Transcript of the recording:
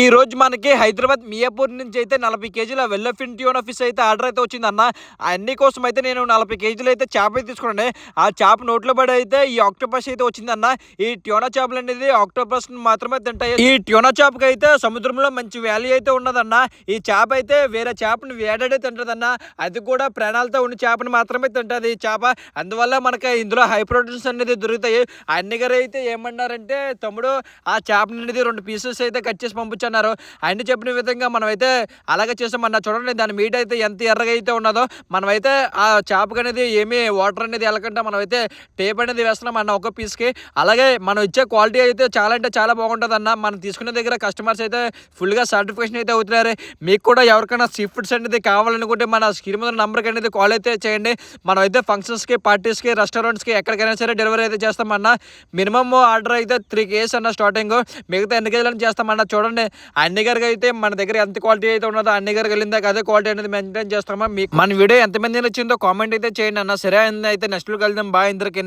ఈ రోజు మనకి హైదరాబాద్ మియాపూర్ నుంచి అయితే నలభై కేజీల వెల్లఫిన్ ట్యూనా ఫిష్ అయితే ఆర్డర్ అయితే వచ్చిందన్న. అన్ని కోసం అయితే నేను నలభై కేజీలు అయితే చేప అయితే తీసుకున్నాను. ఆ చేప నోట్లో పడి అయితే ఈ ఆక్టోపస్ అయితే వచ్చిందన్న. ఈ ట్యూనా చేపలు అనేది ఆక్టోపస్ మాత్రమే తింటాయి. ఈ ట్యూనా చేపకి అయితే సముద్రంలో మంచి వాల్యూ అయితే ఉన్నదన్న. ఈ చేప అయితే వేరే చేపని వేడాడే తింటదన్న. అది కూడా ప్రాణాలతో ఉన్న చేపని మాత్రమే తింటుంది ఈ చేప. అందువల్ల మనకి ఇందులో హై ప్రోటీన్స్ అనేది దొరుకుతాయి. అన్ని గారు అయితే ఏమన్నారంటే తమ్ముడు ఆ చేప అనేది రెండు పీసెస్ అయితే కట్ చేసి పంపించన్నారు ఆయన చెప్పిన విధంగా మనమైతే అలాగే చేసామన్న చూడండి దాని మీట్ అయితే ఎంత ఎర్రగా అయితే ఉన్నదో మనమైతే ఆ చేపకు అనేది ఏమీ వాటర్ అనేది వెళ్ళకుండా మనమైతే టేప్ అనేది వేస్తున్నాం అన్న ఒక పీస్కి. అలాగే మనం ఇచ్చే క్వాలిటీ అయితే చాలా అంటే చాలా బాగుంటుంది అన్న. మనం తీసుకునే దగ్గర కస్టమర్స్ అయితే ఫుల్గా సర్టిఫికేషన్ అయితే అవుతున్నారు. మీకు కూడా ఎవరికైనా సీ ఫుడ్స్ అనేది కావాలనుకుంటే మన స్క్రీన్ మీద నెంబర్కి అనేది కాల్ అయితే చేయండి. మనం అయితే ఫంక్షన్స్కి పార్టీస్కి రెస్టారెంట్స్కి ఎక్కడికైనా సరే డెలివరీ అయితే చేస్తామన్నా మినిమమ్ ఆర్డర్ అయితే త్రీ కేజీస్ అన్న స్టార్టింగ్. మిగతా ఎన్ని కేజీలను చేస్తామన్నా చూడండి అన్ని గారికి అయితే మన దగ్గర ఎంత క్వాలిటీ అయితే ఉన్నదో అన్ని గారికి వెళ్ళిందాక అదే క్వాలిటీ అనేది మెయింటైన్ చేస్తామా మీకు మన వీడియో ఎంతమంది నచ్చిందో కామెంట్ అయితే చేయండి అన్న. సరే అయితే నెక్స్ట్ కలిదాం బాయ్ ఇందరికీ.